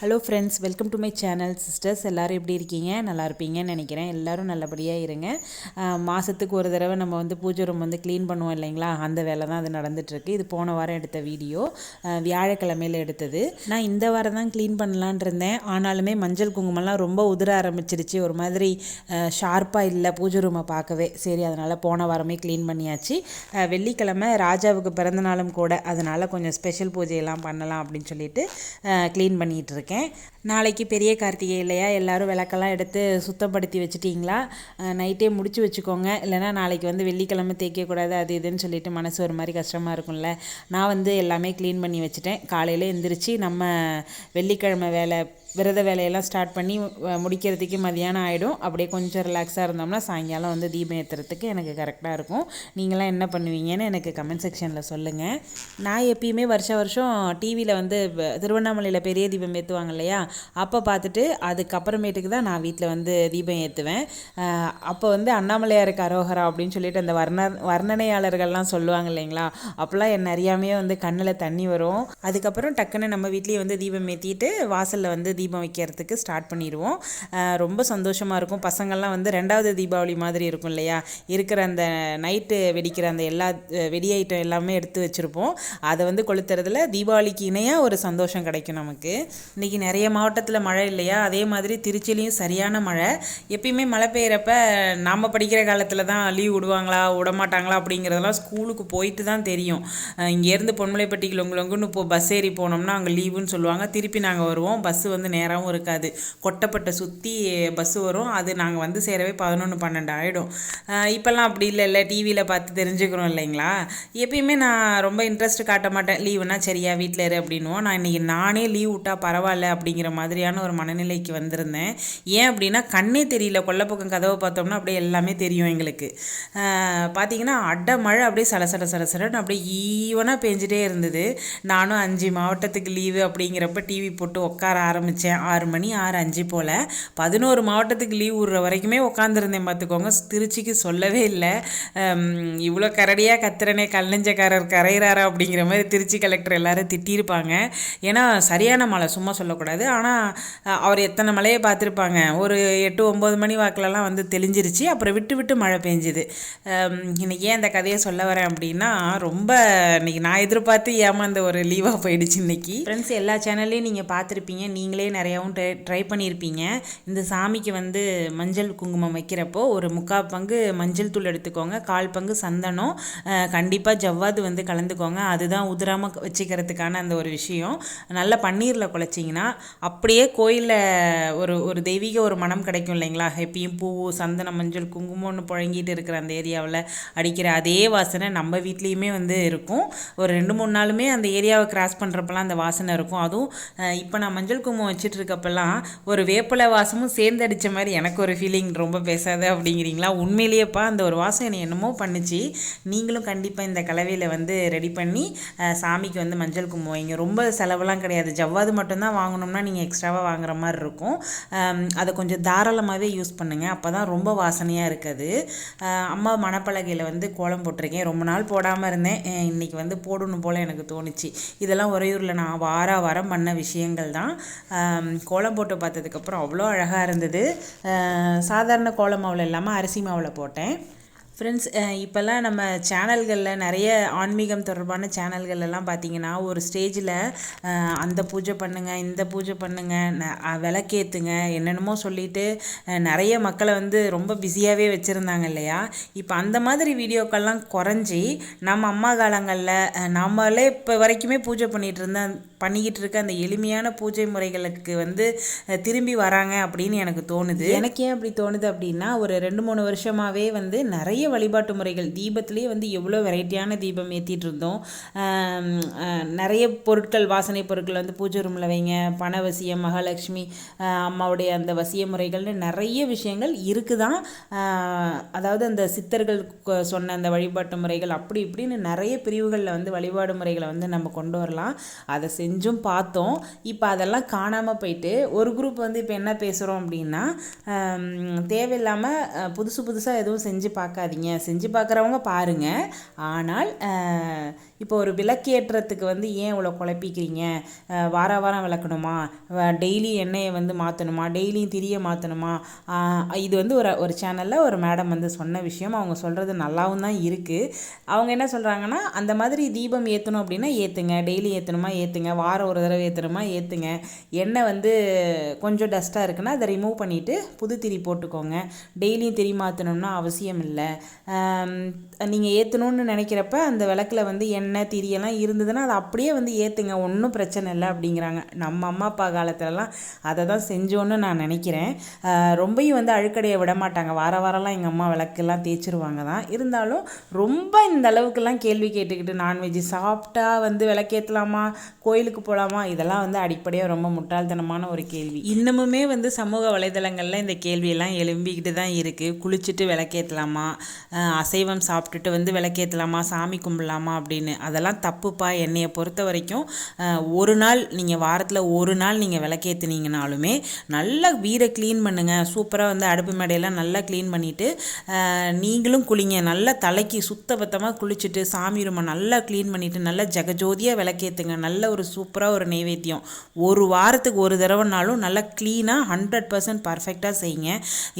Hello friends welcome to my channel sisters எல்லோரும் எப்படி இருக்கீங்க? நல்லா இருப்பீங்கன்னு நினைக்கிறேன். எல்லோரும் நல்லபடியாக இருங்க. மாதத்துக்கு ஒரு தடவை நம்ம வந்து பூஜை ரூம் வந்து க்ளீன் பண்ணுவோம் இல்லைங்களா? அந்த வேலை தான் அது நடந்துகிட்ருக்கு இது போன வாரம் எடுத்த வீடியோ. வியாழக்கிழமையில் எடுத்தது. நான் இந்த வாரம் தான் க்ளீன் பண்ணலான் இருந்தேன். ஆனாலுமே மஞ்சள் குங்குமம்லாம் ரொம்ப உதிர ஆரம்பிச்சிருச்சு. ஒரு மாதிரி ஷார்ப்பாக இல்லை பூஜை ரூமை பார்க்கவே. சரி அதனால் போன வாரமே க்ளீன் பண்ணியாச்சு. வெள்ளிக்கிழமை ராஜாவுக்கு பிறந்த நாளும் கூட அதனால் கொஞ்சம் ஸ்பெஷல் பூஜையெல்லாம் பண்ணலாம் அப்படின்னு சொல்லிட்டு க்ளீன் பண்ணிகிட்டு இருக்கேன் நாளைக்கு பெரிய கார்த்திகை இல்லையா? எல்லோரும் விளக்கெல்லாம் எடுத்து சுத்தப்படுத்தி வச்சுட்டிங்களா? நைட்டே முடிச்சு வச்சுக்கோங்க. இல்லைன்னா நாளைக்கு வந்து வெள்ளிக்கிழமை தேய்க்கக்கூடாது அது இதுன்னு சொல்லிட்டு மனசு ஒரு மாதிரி கஷ்டமாக இருக்கும்ல. நான் வந்து எல்லாமே க்ளீன் பண்ணி வச்சுட்டேன். காலையில் எந்திரிச்சு நம்ம வெள்ளிக்கிழமை வேலை விரத வேலையெல்லாம் ஸ்டார்ட் பண்ணி முடிக்கிறதுக்கே மதியானம் ஆகிடும் அப்படியே கொஞ்சம் ரிலாக்ஸாக இருந்தோம்னா சாயங்காலம் வந்து தீபம் ஏற்றுறதுக்கு எனக்கு கரெக்டாக இருக்கும். நீங்களாம் என்ன பண்ணுவீங்கன்னு எனக்கு கமெண்ட் செக்ஷனில் சொல்லுங்கள் நான் எப்பயுமே வருஷ வருஷம் டிவியில் வந்து திருவண்ணாமலையில் பெரிய தீபம் ஏற்றுவாங்க இல்லையா? அப்போ பார்த்துட்டு அதுக்கப்புறமேட்டுக்கு தான் நான் வீட்டில் வந்து தீபம் ஏற்றுவேன் அப்போ வந்து அண்ணாமலையாருக்கு அரோகரா அப்படின்னு சொல்லிட்டு அந்த வர்ண வர்ணனையாளர்கள்லாம் சொல்லுவாங்க இல்லைங்களா? அப்போல்லாம் என் அறியாமையே வந்து கண்ணில் தண்ணி வரும். அதுக்கப்புறம் டக்குன்னு நம்ம வீட்லேயே வந்து தீபம் ஏற்றிட்டு வாசலில் வந்து தீபம் தீபம் வைக்கிறதுக்கு ஸ்டார்ட் பண்ணிடுவோம் ரொம்ப சந்தோஷமாக இருக்கும். பசங்கள்லாம் வந்து ரெண்டாவது தீபாவளி மாதிரி இருக்கும் இல்லையா? இருக்கிற அந்த நைட்டு வெடிக்கிற அந்த எல்லா வெடி ஐட்டம் எல்லாமே எடுத்து வச்சுருப்போம். அதை வந்து கொளுத்துறதுல தீபாவளிக்கு இணையாக ஒரு சந்தோஷம் கிடைக்கும் நமக்கு. இன்றைக்கி நிறைய மாவட்டத்தில் மழை இல்லையா? அதே மாதிரி திருச்சிலையும் சரியான மழை. எப்பயுமே மழை பெய்கிறப்ப நாம் படிக்கிற காலத்தில் தான் லீவ் விடுவாங்களா? விட மாட்டாங்களா அப்படிங்கிறதெல்லாம் ஸ்கூலுக்கு போயிட்டு தான் தெரியும். இங்கேருந்து பொன்மலைப்பட்டிக்கு லொங்கு லொங்குன்னு இப்போ பஸ் ஏறி போனோம்னா அங்கே லீவுன்னு சொல்லுவாங்க. திருப்பி நாங்கள் வருவோம். பஸ்ஸு வந்து நேராகவும் இருக்காது. கொட்டப்பட்ட சுற்றி பஸ்ஸு வரும். அது நாங்கள் வந்து சேரவே பதினொன்று பன்னெண்டு ஆகிடும் இப்போல்லாம் அப்படி இல்லை இல்லை. டிவியில் பார்த்து தெரிஞ்சுக்கிறோம் இல்லைங்களா? எப்பயுமே நான் ரொம்ப இன்ட்ரெஸ்ட் காட்ட மாட்டேன். லீவுனா சரியா வீட்டில் இரு அப்படின்னுவோம். நான் இன்றைக்கி நானே லீவ் விட்டால் பரவாயில்ல அப்படிங்கிற மாதிரியான ஒரு மனநிலைக்கு வந்திருந்தேன். ஏன் அப்படின்னா கண்ணே தெரியல. கொல்லப்பக்கம் கதவை பார்த்தோம்னா அப்படியே எல்லாமே தெரியும் எங்களுக்கு. பார்த்திங்கன்னா பார்த்தீங்கன்னா மழை அப்படியே சலசல சலசலன்னு அப்படியே ஈவனாக பெஞ்சிட்டே இருந்தது. நானும் அஞ்சு மாவட்டத்துக்கு லீவு அப்படிங்கிறப்ப டிவி போட்டு உட்கார ஆரம்பித்தேன் ஆறு மணி ஆறு அஞ்சு போல். பதினோரு மாவட்டத்துக்கு லீவ் விடுற வரைக்குமே உட்காந்துருந்தேன் பார்த்துக்கோங்க திருச்சிக்கு சொல்லவே இல்லை. இவ்வளோ கரடியாக கத்துறனே கல்லஞ்சக்காரர் கரையிறாரா அப்படிங்கிற மாதிரி திருச்சி கலெக்டர் எல்லாரும் திட்டியிருப்பாங்க ஏன்னா சரியான மழை சும்மா சொல்லக்கூடாது. ஆனால் அவர் எத்தனை மழையை பார்த்துருப்பாங்க? ஒரு எட்டு ஒம்பது மணி வாக்கிலலாம் வந்து தெளிஞ்சிருச்சு. அப்புறம் விட்டு விட்டு மழை பெஞ்சுது. இன்றைக்கி இன்னைக்கு ஏன் இந்த கதையை சொல்ல வரேன் அப்படின்னா ரொம்ப இன்னைக்கு நான் எதிர்பார்த்து ஏமாந்த ஒரு லீவாக போயிடுச்சு இன்னைக்கு. ஃப்ரெண்ட்ஸ் எல்லா சேனல்லையும் நீங்கள் பார்த்துருப்பீங்க. நீங்களே நிறையாவும் ட்ரை ட்ரை பண்ணியிருப்பீங்க இந்த சாமிக்கு வந்து மஞ்சள் குங்குமம் வைக்கிறப்போ ஒரு முக்கால் பங்கு மஞ்சள் தூள் எடுத்துக்கோங்க. கால் பங்கு சந்தனம். கண்டிப்பாக ஜவ்வாது வந்து கலந்துக்கோங்க. அதுதான் உதிராமல் வச்சுக்கிறதுக்கான அந்த ஒரு விஷயம். நல்லா பன்னீரில் குழச்சிங்கன்னா அப்படியே கோயிலில் ஒரு ஒரு தெய்வீக ஒரு மனம் கிடைக்கும் இல்லைங்களா? எப்பயும் பூ சந்தனம் மஞ்சள் குங்குமம்னு புழங்கிட்டு இருக்கிற அந்த ஏரியாவில் அடிக்கிற அதே வாசனை நம்ம வீட்லேயுமே வந்து இருக்கும். ஒரு ரெண்டு மூணு நாளுமே அந்த ஏரியாவை கிராஸ் பண்ணுறப்பெல்லாம் அந்த வாசனை இருக்கும். அதுவும் இப்போ நான் மஞ்சள் குங்குமம் வச்சுட்டு இருக்கப்பெல்லாம் ஒரு வேப்பிலை வாசமும் சேர்ந்து அடித்த மாதிரி எனக்கு ஒரு ஃபீலிங் ரொம்ப பேசாத அப்படிங்கிறீங்களா? உண்மையிலேயேப்பா அந்த ஒரு வாசம் என்னை என்னமோ பண்ணுச்சு. நீங்களும் கண்டிப்பாக இந்த கலவையில் வந்து ரெடி பண்ணி சாமிக்கு வந்து மஞ்சள் கும்பம் வைங்க. ரொம்ப செலவெல்லாம் கிடையாது. ஜவ்வாது மட்டும்தான் வாங்கணும்னா நீங்கள் எக்ஸ்ட்ராவாக வாங்குற மாதிரி இருக்கும். அதை கொஞ்சம் தாராளமாகவே யூஸ் பண்ணுங்கள் அப்போ தான் ரொம்ப வாசனையாக இருக்குது. அம்மா மணப்பலகையில் வந்து கோலம் போட்டிருக்கேன். ரொம்ப நாள் போடாமல் இருந்தேன். இன்றைக்கி வந்து போடணும் போல் எனக்கு தோணுச்சு. இதெல்லாம் உறையூரில் நான் வார வாரம் பண்ண விஷயங்கள் தான். கோலம் போட்டு பார்த்ததுக்கப்புறம் அவ்வளோ அழகாக இருந்தது. சாதாரண கோலம் மாவில் இல்லாமல் அரிசி மாவில் போட்டேன். ஃப்ரெண்ட்ஸ் இப்போல்லாம் நம்ம சேனல்களில் நிறைய ஆன்மீகம் தொடர்பான சேனல்கள்லெல்லாம் பார்த்தீங்கன்னா ஒரு ஸ்டேஜில் அந்த பூஜை பண்ணுங்க இந்த பூஜை பண்ணுங்க ந- விளக்கேத்துங்க என்னென்னமோ சொல்லிட்டு நிறைய மக்களை வந்து ரொம்ப பிஸியாகவே வச்சுருந்தாங்க இல்லையா? இப்போ அந்த மாதிரி வீடியோக்கள்லாம் குறைஞ்சி நம்ம அம்மா காலங்களில் நம்மளே இப்போ வரைக்குமே பூஜை பண்ணிகிட்டு பண்ணிக்கிட்டு இருக்க அந்த எளிமையான பூஜை முறைகளுக்கு வந்து திரும்பி வராங்க அப்படின்னு எனக்கு தோணுது. எனக்கு ஏன் அப்படி தோணுது அப்படின்னா ஒரு ரெண்டு மூணு வருஷமாகவே வந்து நிறைய வழிபாட்டு முறைகள். தீபத்திலேயே வந்து எவ்வளோ வெரைட்டியான தீபம் ஏற்றிட்டு இருந்தோம் நிறைய பொருட்கள் வாசனை பொருட்கள் வந்து பூஜை ரூமில் வைங்க பணவசியம் மகாலட்சுமி அம்மாவுடைய அந்த வசிய முறைகள்னு நிறைய விஷயங்கள் இருக்குதான் தான் அதாவது அந்த சித்தர்கள் சொன்ன அந்த வழிபாட்டு முறைகள் அப்படி இப்படின்னு நிறைய பிரிவுகளில் வந்து வழிபாடு முறைகளை வந்து நம்ம கொண்டு வரலாம். அதை செஞ்சும் பார்த்தோம். இப்போ அதெல்லாம் காணாமல் போயிட்டு ஒரு குரூப் வந்து இப்போ என்ன பேசுகிறோம் அப்படின்னா தேவையில்லாமல் புதுசு புதுசாக எதுவும் செஞ்சு பார்க்காதீங்க. செஞ்சு பார்க்குறவங்க பாருங்கள் ஆனால் இப்போ ஒரு விளக்கேற்றத்துக்கு வந்து ஏன் இவ்வளோ குழப்பிக்கிறீங்க? வார வாரம் விளக்கணுமா? டெய்லி எண்ணெயை வந்து மாற்றணுமா டெய்லியும் திரிய மாற்றணுமா இது வந்து ஒரு ஒரு சேனலில் ஒரு மேடம் வந்து சொன்ன விஷயம். அவங்க சொல்கிறது நல்லாவும் தான் இருக்குது அவங்க என்ன சொல்கிறாங்கன்னா அந்த மாதிரி தீபம் ஏற்றணும் அப்படின்னா ஏற்றுங்க டெய்லி ஏற்றணுமா ஏற்றுங்க வாரம் ஒரு தடவை ஏற்றணுமா ஏற்றுங்க எண்ணெய் வந்து கொஞ்சம் டஸ்ட்டாக இருக்குன்னா அதை ரிமூவ் பண்ணிவிட்டு புது திரி போட்டுக்கோங்க. டெய்லியும் திரி மாற்றணும்னா அவசியம் இல்லை. நீங்கள் ஏற்றணும்னு நினைக்கிறப்ப அந்த விளக்கில் வந்து எண்ணெய் திரியெல்லாம் இருந்ததுன்னா அதை அப்படியே வந்து ஏற்றுங்க ஒன்றும் பிரச்சனை இல்லை அப்படிங்கிறாங்க. நம்ம அம்மா அப்பா காலத்துலலாம் அதை தான் செஞ்சோன்னு நான் நினைக்கிறேன். ரொம்பையும் வந்து அழுக்கடையை விட மாட்டாங்க. வார வாரம்லாம் எங்கள் அம்மா விளக்கெல்லாம் தேய்ச்சிருவாங்க தான். இருந்தாலும் ரொம்ப இந்த அளவுக்குலாம் கேள்வி கேட்டுக்கிட்டு நான்வெஜ் சாப்பிட்டா வந்து விளக்கேற்றலாமா கோயிலுக்கு போகலாமா இதெல்லாம் வந்து அடிப்படையாக ரொம்ப முட்டாள்தனமான ஒரு கேள்வி. இன்னமுமே வந்து சமூக வலைதளங்களில் இந்த கேள்வியெல்லாம் எழும்பிக்கிட்டு தான் இருக்குது குளிச்சுட்டு விளக்கேற்றலாமா அசைவம் சாப்பிட்டுட்டு வந்து விளக்கேற்றலாமா சாமி கும்பிடலாமா அப்படின்னு. அதெல்லாம் தப்புப்பா என்னையை பொறுத்த வரைக்கும் ஒரு நாள் நீங்கள் வாரத்தில் ஒரு நாள் நீங்கள் விளக்கேற்றுனீங்கனாலுமே நல்லா வீடை க்ளீன் பண்ணுங்கள் சூப்பராக வந்து அடுப்பு மேடையெல்லாம் நல்லா க்ளீன் பண்ணிவிட்டு நீங்களும் குளிங்க. நல்லா தலைக்கு சுத்தபத்தமாக குளிச்சுட்டு சாமி ரூமை நல்லா க்ளீன் பண்ணிவிட்டு நல்லா ஜெகஜோதியாக விளக்கேற்றுங்க நல்ல ஒரு சூப்பராக ஒரு நைவேத்தியம். ஒரு வாரத்துக்கு ஒரு தடவைனாலும் நல்லா க்ளீனாக ஹண்ட்ரட் பர்சன்ட் பர்ஃபெக்டாக செய்யுங்க.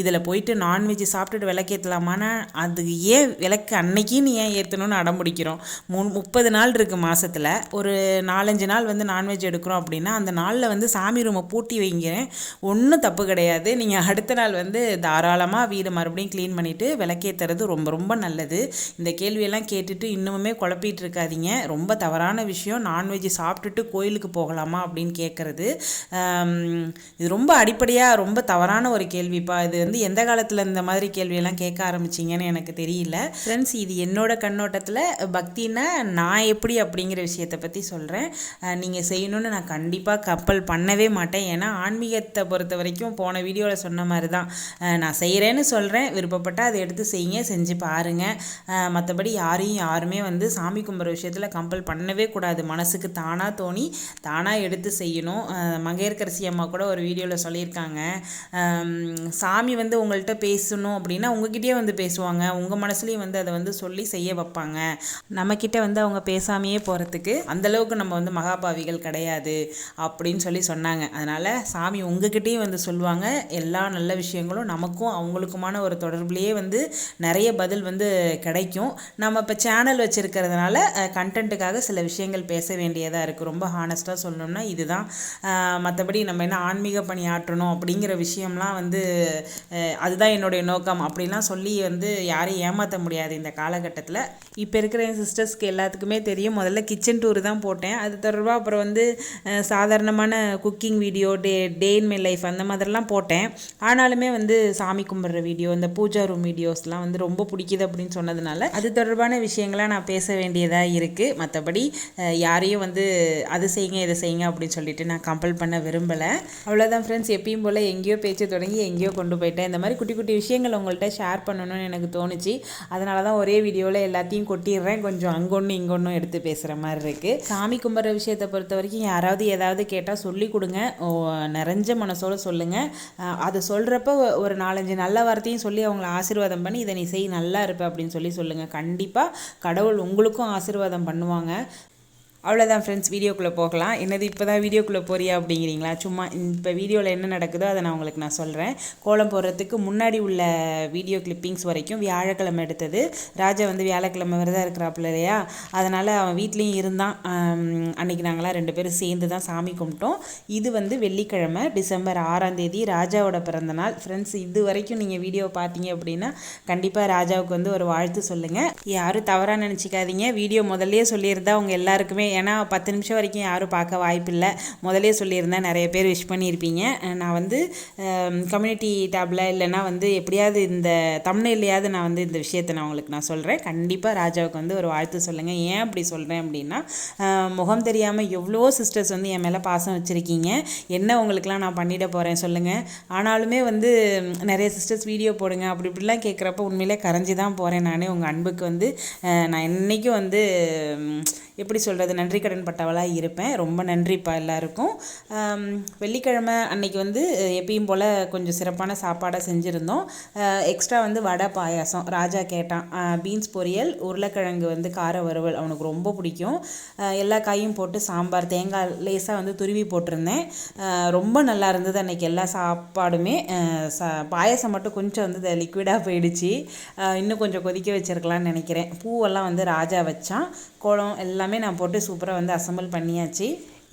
இதில் போயிட்டு நான்வெஜ் சாப்பிட்டுட்டு விளக்கேற்றலாமான்னா அது ஏன் விளக்கு அன்னைக்கு நீ ஏன் ஏற்றணும்னு அடம்பிடிக்கிறோம் மூணு முப்பது நாள் இருக்குது மாதத்தில் ஒரு நாலஞ்சு நாள் வந்து நான்வெஜ் எடுக்கிறோம் அப்படின்னா அந்த நாளில் வந்து சாமி ரூமை பூட்டி வைங்க ஒன்றும் தப்பு கிடையாது. நீங்கள் அடுத்த நாள் வந்து தாராளமாக வீடு மறுபடியும் க்ளீன் பண்ணிவிட்டு விளக்கேற்றுறது ரொம்ப ரொம்ப நல்லது. இந்த கேள்வியெல்லாம் கேட்டுட்டு இன்னுமுமே குழப்பிட்டு இருக்காதீங்க. ரொம்ப தவறான விஷயம். நான்வெஜ் சாப்பிட்டுட்டு கோயிலுக்கு போகலாமா அப்படின்னு கேட்குறது இது ரொம்ப அடிப்படையாக ரொம்ப தவறான ஒரு கேள்விப்பா. இது வந்து எந்த காலத்தில் இந்த மாதிரி கேள்வியெல்லாம் கேட்க ஆரம்பிச்சிங்கன்னு எனக்கு தெரியல. ஃப்ரெண்ட்ஸ் இது என்னோட கண்ணோட்டத்தில் பக்தின்னா நான் எப்படி அப்படிங்கிற விஷயத்தை பற்றி சொல்கிறேன் நீங்கள் செய்யணும்னு நான் கண்டிப்பாக கப்பல் பண்ணவே மாட்டேன். ஏன்னா ஆன்மீகத்தை பொறுத்த வரைக்கும் போன வீடியோவில் சொன்ன மாதிரி தான் நான் செய்கிறேன்னு சொல்கிறேன் விருப்பப்பட்டால் அதை எடுத்து செய்யுங்க செஞ்சு பாருங்கள் மற்றபடி யாரையும் யாருமே வந்து சாமி கும்பிட்ற விஷயத்தில் கம்பல் பண்ணவே கூடாது. மனசுக்கு தானாக தோணி தானாக எடுத்து செய்யணும். மங்கையர்கரசி அம்மா கூட ஒரு வீடியோவில் சொல்லியிருக்காங்க. சாமி வந்து உங்கள்கிட்ட பேசணும் அப்படின்னா உங்ககிட்டயே வந்து பேசுவாங்க. உங்கள் மனசுலேயும் வந்து அதை வந்து சொல்லி செய்ய வைப்பாங்க. நம்மக்கிட்ட வந்து அவங்க பேசாமையே போகிறதுக்கு அந்தளவுக்கு நம்ம வந்து மகாபாவிகள் கிடையாது அப்படின்னு சொல்லி சொன்னாங்க. அதனால் சாமி உங்ககிட்டயும் வந்து சொல்லுவாங்க. எல்லா நல்ல விஷயங்களும் நமக்கும் அவங்களுக்குமான ஒரு தொடர்புலேயே வந்து நிறைய பதில் வந்து கிடைக்கும். நம்ம இப்போ சேனல் வச்சுருக்கிறதுனால கண்டென்ட்டுக்காக சில விஷயங்கள் பேச வேண்டியதாக இருக்குது ரொம்ப ஹானஸ்ட்டாக சொல்லணும்னா இதுதான். மற்றபடி நம்ம என்ன ஆன்மீக பணி ஆற்றணும் அப்படிங்கிற விஷயம்லாம் வந்து அதுதான் என்னுடைய நோக்கம். அப்படிலாம் சொல்லி வந்து யாரையும் ஏமாற்ற முடியாது இந்த காலகட்டத்தில். இப்போ இருக்கிற என் சிஸ்டர்ஸ்க்கு எல்லாத்துக்குமே தெரியும். முதல்ல கிச்சன் டூர் தான் போட்டேன். அது தொடர்பாக அப்புறம் வந்து சாதாரணமான cooking video day day in my life அந்த மாதிரிலாம் போட்டேன். ஆனாலுமே வந்து சாமி கும்பிட்ற வீடியோ இந்த பூஜா ரூம் வீடியோஸ்லாம் வந்து ரொம்ப பிடிக்குது அப்படின்னு சொன்னதுனால அது தொடர்பான விஷயங்களாக நான் பேச வேண்டியதாக இருக்குது மற்றபடி யாரையும் வந்து அது செய்யுங்க இதை செய்யுங்க அப்படின்னு சொல்லிட்டு நான் கம்பல் பண்ண விரும்பலை. அவ்வளோதான் ஃப்ரெண்ட்ஸ் எப்பயும் போல் எங்கேயோ பேச்சு தொடங்கி எங்கேயோ கொண்டு போயிட்டேன். இந்த மாதிரி குட்டி குட்டி விஷயங்கள் உங்கள்கிட்ட ஷேர் பண்ணணும்னு எனக்கு தோணுச்சு. அதனால தான் ஒரே வீடியோவில் எல்லாத்தையும் கொட்டிடுறேன். கொஞ்சம் அங்கொன்று இங்கொன்றும் எடுத்து பேசுகிற மாதிரி இருக்குது சாமி கும்பிட்ற விஷயத்தை பொறுத்த வரைக்கும் யாராவது ஏதாவது கேட்டால் சொல்லி கொடுங்க. ஓ, நிறைஞ்ச மனசோட சொல்லுங்கள் அதை சொல்கிறப்ப ஒரு நாலஞ்சு நல்ல வார்த்தையும் சொல்லி அவங்கள ஆசீர்வாதம் பண்ணி இதை நீ செய் நல்லா இருப்ப அப்படின்னு சொல்லி சொல்லுங்கள் கண்டிப்பாக கடவுள் உங்களுக்கும் ஆசீர்வாதம் பண்ணுவாங்க. அவ்வளோதான் ஃப்ரெண்ட்ஸ் வீடியோக்குள்ளே போகலாம். என்னது இப்போ தான் வீடியோக்குள்ளே போறியா அப்படிங்கிறீங்களா? சும்மா இப்போ வீடியோவில் என்ன நடக்குதோ அதை நான் உங்களுக்கு நான் சொல்கிறேன் கோலம் போடுறதுக்கு முன்னாடி உள்ள வீடியோ கிளிப்பிங்ஸ் வரைக்கும் வியாழக்கிழமை எடுத்தது. ராஜா வந்து வியாழக்கிழமை விரதம் இருக்கிறாப்புல இல்லையா? அதனால் அவன் வீட்லேயும் இருந்தான். அன்னைக்கு நாங்களாம் ரெண்டு பேரும் சேர்ந்து தான் சாமி கும்பிட்டோம். இது வந்து வெள்ளிக்கிழமை டிசம்பர் ஆறாம் தேதி ராஜாவோட பிறந்த நாள் ஃப்ரெண்ட்ஸ் இது வரைக்கும் நீங்கள் வீடியோ பார்த்தீங்க அப்படின்னா கண்டிப்பாக ராஜாவுக்கு வந்து ஒரு வாழ்த்து சொல்லுங்கள் யாரும் தவறாக நினச்சிக்காதீங்க. வீடியோ முதல்லையே சொல்லியிருந்தா அவங்க எல்லாருக்குமே ஏன்னா பத்து நிமிஷம் வரைக்கும் யாரும் பார்க்க வாய்ப்பில்லை. முதலே சொல்லியிருந்தேன் நிறைய பேர் விஷ் பண்ணியிருப்பீங்க. நான் வந்து கம்யூனிட்டி டேப்பில் இல்லைன்னா வந்து எப்படியாவது இந்த தமிழ்லையாவது நான் வந்து இந்த விஷயத்தை நான் உங்களுக்கு நான் சொல்கிறேன் கண்டிப்பாக ராஜாவுக்கு வந்து ஒரு வாழ்த்து சொல்லுங்கள் ஏன் அப்படி சொல்கிறேன் அப்படின்னா முகம் தெரியாமல் எவ்வளோ சிஸ்டர்ஸ் வந்து என் மேலே பாசம் வச்சுருக்கீங்க. என்ன உங்களுக்குலாம் நான் பண்ணிட போகிறேன் சொல்லுங்கள் ஆனாலுமே வந்து நிறைய சிஸ்டர்ஸ் வீடியோ போடுங்க. அப்படி இப்படிலாம் கேட்குறப்ப உண்மையிலே கரைஞ்சி தான் போகிறேன் நானே. உங்கள் அன்புக்கு வந்து நான் என்றைக்கும் வந்து எப்படி சொல்கிறது நன்றி கடன் பட்டவளாக இருப்பேன். ரொம்ப நன்றிப்பா எல்லாருக்கும். வெள்ளிக்கிழமை அன்னைக்கு வந்து எப்பயும் போல் கொஞ்சம் சிறப்பான சாப்பாடாக செஞ்சுருந்தோம். எக்ஸ்ட்ரா வந்து வடை பாயாசம். ராஜா கேட்டான் பீன்ஸ் பொரியல் உருளைக்கிழங்கு வந்து கார வறுவல் அவனுக்கு ரொம்ப பிடிக்கும். எல்லா காயும் போட்டு சாம்பார் தேங்காய் லேசாக வந்து துருவி போட்டிருந்தேன். ரொம்ப நல்லா இருந்தது அன்னைக்கு எல்லா சாப்பாடுமே. சா பாயாசம் மட்டும் கொஞ்சம் வந்து லிக்விடாக போயிடுச்சு. இன்னும் கொஞ்சம் கொதிக்க வச்சுருக்கலாம்னு நினைக்கிறேன். பூவெல்லாம் வந்து ராஜா வச்சான். குளம் எல்லாம் எல்லாமே நான் போட்டு சூப்பராக வந்து அசம்பிள் பண்ணியாச்சு.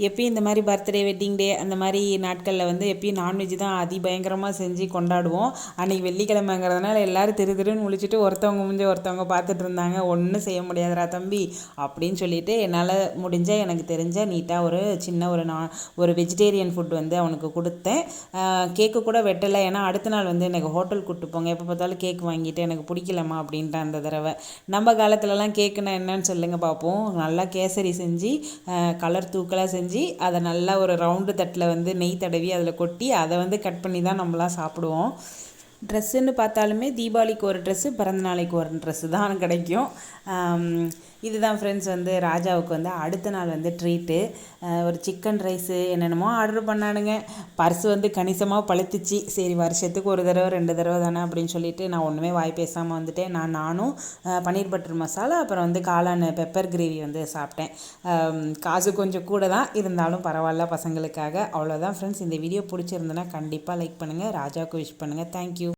எப்பயும் இந்த மாதிரி பர்த்டே வெட்டிங் டே அந்த மாதிரி நாட்களில் வந்து எப்பயும் நான்வெஜ் தான் அதிபயங்கரமாக செஞ்சு கொண்டாடுவோம். அன்றைக்கி வெள்ளிக்கிழமைங்கிறதுனால எல்லோரும் திரு திருன்னு முழிச்சிட்டு ஒருத்தவங்க முடிஞ்ச ஒருத்தவங்க பார்த்துட்டு இருந்தாங்க. ஒன்றும் செய்ய முடியாதுடா தம்பி அப்படின்னு சொல்லிட்டு என்னால் முடிஞ்ச எனக்கு தெரிஞ்ச நீட்டாக ஒரு சின்ன ஒரு நான் ஒரு வெஜிடேரியன் ஃபுட் வந்து அவனுக்கு கொடுத்தேன். கேக்கு கூட வெட்டலை. ஏன்னா அடுத்த நாள் வந்து எனக்கு ஹோட்டல் கூப்பிட்டு போங்க. எப்போ பார்த்தாலும் கேக் வாங்கிட்டு எனக்கு பிடிக்கலம்மா அப்படின்ட்டு அந்த தடவை. நம்ம காலத்துலலாம் கேக்குன்னா என்னன்னு சொல்லுங்கள் பார்ப்போம் நல்லா கேசரி செஞ்சு கலர் தூக்கலாக செஞ்சு அதை நல்லா ஒரு ரவுண்டு தட்டில் வந்து நெய் தடவி அதில் கொட்டி அதை வந்து கட் பண்ணி தான் நம்மளாம் சாப்பிடுவோம். ட்ரெஸ்ஸுன்னு பார்த்தாலுமே தீபாவளிக்கு ஒரு ட்ரெஸ்ஸு பிறந்த நாளைக்கு ஒரு ட்ரெஸ்ஸு தான் கிடைக்கும். இதுதான் ஃப்ரெண்ட்ஸ் வந்து ராஜாவுக்கு வந்து அடுத்த நாள் வந்து ட்ரீட்டு ஒரு சிக்கன் ரைஸு என்னென்னமோ ஆர்டர் பண்ணானுங்க. பர்ஸ் வந்து கணிசமாக பழுத்துச்சு. சரி வருஷத்துக்கு ஒரு தடவை ரெண்டு தடவை தானே அப்படின்னு சொல்லிட்டு நான் ஒன்றுமே வாய் பேசாமல் வந்துட்டேன். நான் நானும் பன்னீர் பட்டர் மசாலா அப்புறம் வந்து காளான் பெப்பர் கிரேவி வந்து சாப்பிட்டேன். காசு கொஞ்சம் கூட தான். இருந்தாலும் பரவாயில்ல பசங்களுக்காக. அவ்வளோதான் ஃப்ரெண்ட்ஸ் இந்த வீடியோ பிடிச்சிருந்தனா கண்டிப்பாக லைக் பண்ணுங்கள் ராஜாவுக்கு விஷ் பண்ணுங்கள் தேங்க்யூ